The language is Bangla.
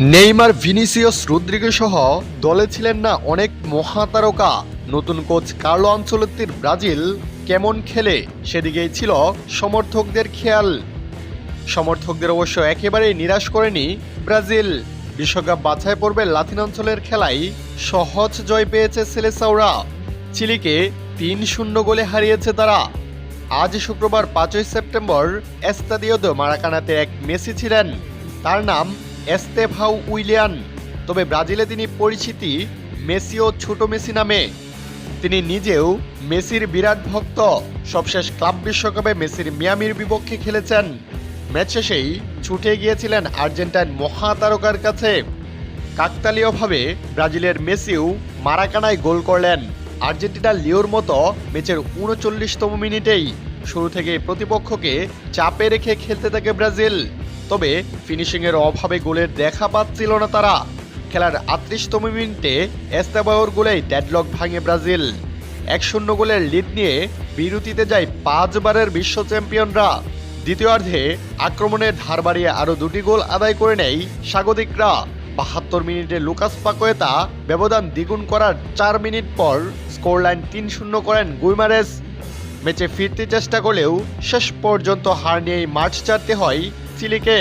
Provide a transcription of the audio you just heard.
নেইমার ভিনিসিয়াস রদ্রিগো সহ দলে ছিলেন না অনেক মহাতারকা। নতুন কোচ কার্লো আঞ্চলত্তির ব্রাজিল কেমন খেলে সেদিকেই ছিল সমর্থকদের খেয়াল। সমর্থকদের অবশ্য একেবারেই নিরাশ করেনি ব্রাজিল। বিশ্বকাপ বাছাই পর্বে লাতিন অঞ্চলের খেলায় সহজ জয় পেয়েছে সেলেসাওরা চিলিকে তিন শূন্য গোলে হারিয়েছে তারা। আজ শুক্রবার পাঁচই সেপ্টেম্বর এস্তাদিও মারাকানাতে এক মেসি ছিলেন। তার নাম এস্তেভাউ উইলিয়ান। তবে ব্রাজিলে তিনি পরিচিতি মেসি ও ছোট মেসি নামে। তিনি নিজেও মেসির বিরাট ভক্ত। সবশেষ ক্লাব বিশ্বকাপে মেসির মিয়ামির বিপক্ষে খেলেছেন। ম্যাচ শেষেই ছুটে গিয়েছিলেন আর্জেন্টাইন মহাতারকার কাছে। কাকতালীয়ভাবে ব্রাজিলের মেসিও মারাকানায় গোল করলেন। আর্জেন্টিনা লিওর মতো ম্যাচের উনচল্লিশতম মিনিটেই। শুরু থেকে প্রতিপক্ষকে চাপে রেখে খেলতে থাকে ব্রাজিল। তবে ফিনিশিংয়ের অভাবে গোলের দেখা পাচ্ছিল না তারা। খেলার আটত্রিশতম মিনিটে এস্তাবাওর গোলেই ডেডলক ভাঙে ব্রাজিল। এক শূন্য গোলের লিড নিয়ে বিরতিতে যায় পাঁচবারের বিশ্ব চ্যাম্পিয়নরা। দ্বিতীয়ার্ধে আক্রমণের ধার বাড়িয়ে আরও দুটি গোল আদায় করে নেয় স্বাগতিকরা। বাহাত্তর মিনিটে লুকাস পাকোয়েতা ব্যবধান দ্বিগুণ করার চার মিনিট পর স্কোরলাইন তিন শূন্য করেন গুইমারেস। ম্যাচে ফিরতে চেষ্টা করলেও শেষ পর্যন্ত হার নিয়েই মাঠ ছাড়তে হয় চিলিকে